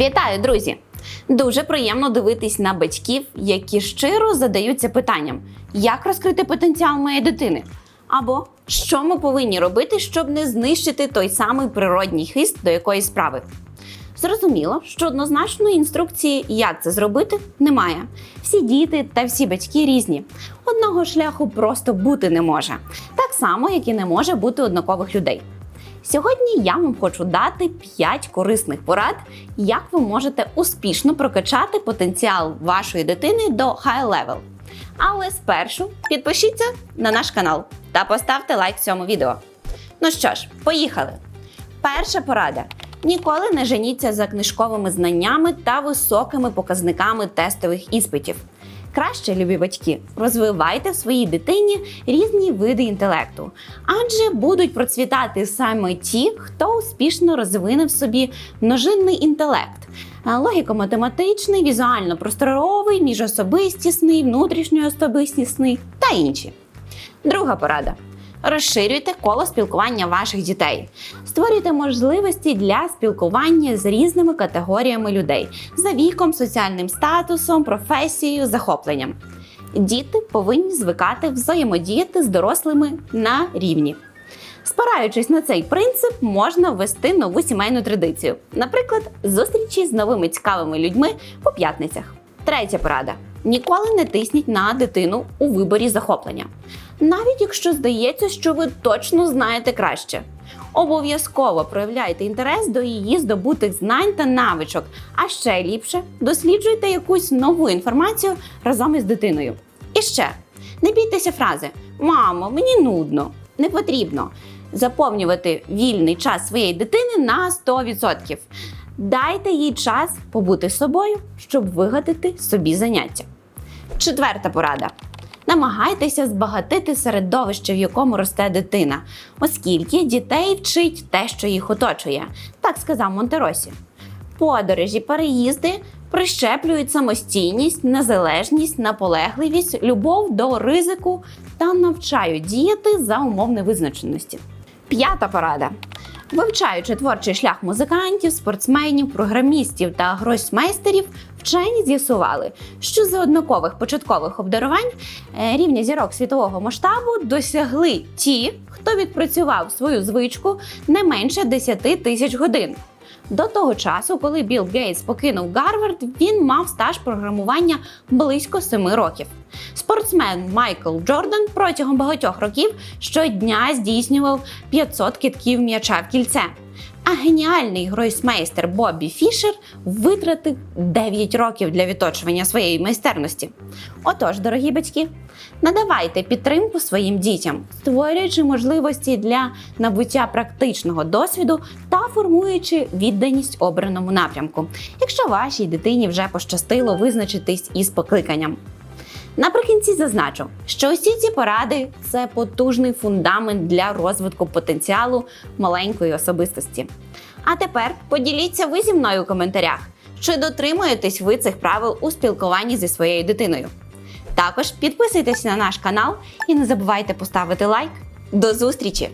Вітаю, друзі! Дуже приємно дивитись на батьків, які щиро задаються питанням, як розкрити потенціал моєї дитини, або що ми повинні робити, щоб не знищити той самий природній хист до якоїсь справи. Зрозуміло, що однозначної інструкції, як це зробити, немає. Всі діти та всі батьки різні. Одного шляху просто бути не може, так само, як і не може бути однакових людей. Сьогодні я вам хочу дати 5 корисних порад, як ви можете успішно прокачати потенціал вашої дитини до high level. Але спершу підпишіться на наш канал та поставте лайк цьому відео. Ну що ж, поїхали! Перша порада: ніколи не женіться за книжковими знаннями та високими показниками тестових іспитів. Краще, любі батьки, розвивайте в своїй дитині різні види інтелекту, адже будуть процвітати саме ті, хто успішно розвинув собі множинний інтелект, логіко-математичний, візуально-просторовий, міжособистісний, внутрішньоособистісний та інші. Друга порада. Розширюйте коло спілкування ваших дітей. Створюйте можливості для спілкування з різними категоріями людей за віком, соціальним статусом, професією, захопленням. Діти повинні звикати взаємодіяти з дорослими на рівні. Спираючись на цей принцип, можна ввести нову сімейну традицію, наприклад, зустрічі з новими цікавими людьми по п'ятницях. Третя порада: ніколи не тисніть на дитину у виборі захоплення, навіть якщо здається, що ви точно знаєте краще. Обов'язково проявляйте інтерес до її здобутих знань та навичок, а ще ліпше досліджуйте якусь нову інформацію разом із дитиною. І ще не бійтеся фрази Мамо, мені нудно. Не потрібно заповнювати вільний час своєї дитини на 100%. Дайте їй час побути собою, щоб вигадати собі заняття. Четверта порада. Намагайтеся збагатити середовище, в якому росте дитина, оскільки дітей вчить те, що їх оточує, так сказав Монтеросі. Подорожі, переїзди прищеплюють самостійність, незалежність, наполегливість, любов до ризику та навчають діяти за умов невизначеності. П'ята порада. Вивчаючи творчий шлях музикантів, спортсменів, програмістів та гросмейстерів, вчені з'ясували, що за однакових початкових обдарувань е, рівня зірок світового масштабу досягли ті, хто відпрацював свою звичку не менше 10 тисяч годин. До того часу, коли Білл Гейтс покинув Гарвард, він мав стаж програмування близько 7 років. Спортсмен Майкл Джордан протягом багатьох років щодня здійснював 500 китків м'яча в кільце. А геніальний гройсмейстер Боббі Фішер витратив 9 років для відточування своєї майстерності. Отож, дорогі батьки, надавайте підтримку своїм дітям, створюючи можливості для набуття практичного досвіду та формуючи відданість обраному напрямку, якщо вашій дитині вже пощастило визначитись із покликанням. Наприкінці зазначу, що усі ці поради це потужний фундамент для розвитку потенціалу маленької особистості. А тепер поділіться ви зі мною у коментарях, чи дотримуєтесь ви цих правил у спілкуванні зі своєю дитиною. Також підписуйтесь на наш канал і не забувайте поставити лайк. До зустрічі!